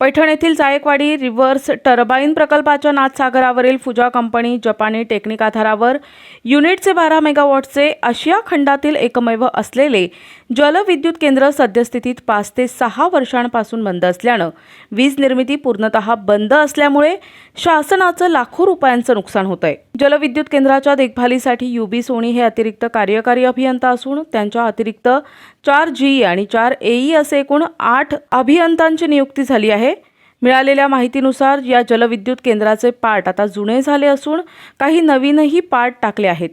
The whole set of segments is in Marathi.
पैठण येथील जायकवाडी रिव्हर्स टर्बाईन प्रकल्पाच्या नाथसागरावरील फुजा कंपनी जपानी टेक्निक आधारावर युनिटचे बारा मेगावॉटचे आशिया खंडातील एकमेव असलेले जलविद्युत केंद्र सद्यस्थितीत पाच ते सहा वर्षांपासून बंद असल्यानं वीज निर्मिती पूर्णतः बंद असल्यामुळे शासनाचं लाखो रुपयांचं नुकसान होत आहे जलविद्युत केंद्राच्या देखभालीसाठी युबी सोनी हे अतिरिक्त कार्यकारी अभियंता असून त्यांच्या अतिरिक्त चार जीई आणि चार एई असे एकूण आठ अभियंत्यांची नियुक्ती झाली आहे. मिळालेल्या माहितीनुसार या जलविद्युत केंद्राचे पार्ट आता जुने झाले असून काही नवीनही पार्ट टाकले आहेत.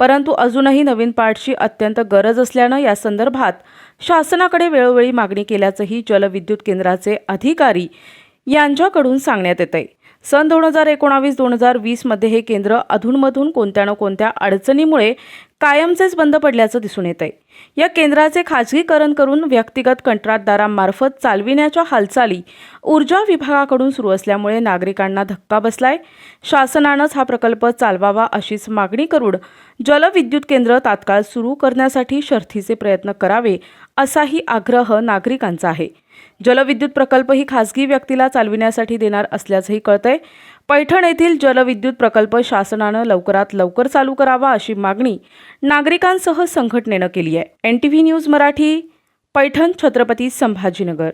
परंतु अजूनही नवीन पार्टची अत्यंत गरज असल्यानं या संदर्भात शासनाकडे वेळोवेळी मागणी केल्याचंही जलविद्युत केंद्राचे अधिकारी यांच्याकडून सांगण्यात येत आहे सन दोन हजार एकोणावीस दोन हजार वीसमध्ये हे केंद्र अधूनमधून कोणत्या ना कोणत्या अडचणीमुळे कायमचेच बंद पडल्याचं दिसून येत आहे या केंद्राचे खाजगीकरण करून व्यक्तिगत कंत्राटदारांमार्फत चालविण्याच्या हालचाली ऊर्जा विभागाकडून सुरू असल्यामुळे नागरिकांना धक्का बसलाय. शासनानंच हा प्रकल्प चालवावा अशीच मागणी करून जलविद्युत केंद्र तात्काळ सुरू करण्यासाठी शर्थीचे प्रयत्न करावे असाही आग्रह नागरिकांचा आहे. जलविद्युत प्रकल्प ही खासगी व्यक्तीला चालविण्यासाठी देणार असल्याचंही कळतंय. पैठण येथील जलविद्युत प्रकल्प शासनानं लवकरात लवकर चालू करावा अशी मागणी नागरिकांसह संघटनेनं केली आहे. N T V news Marathi Paithan Chhatrapati Sambhajinagar.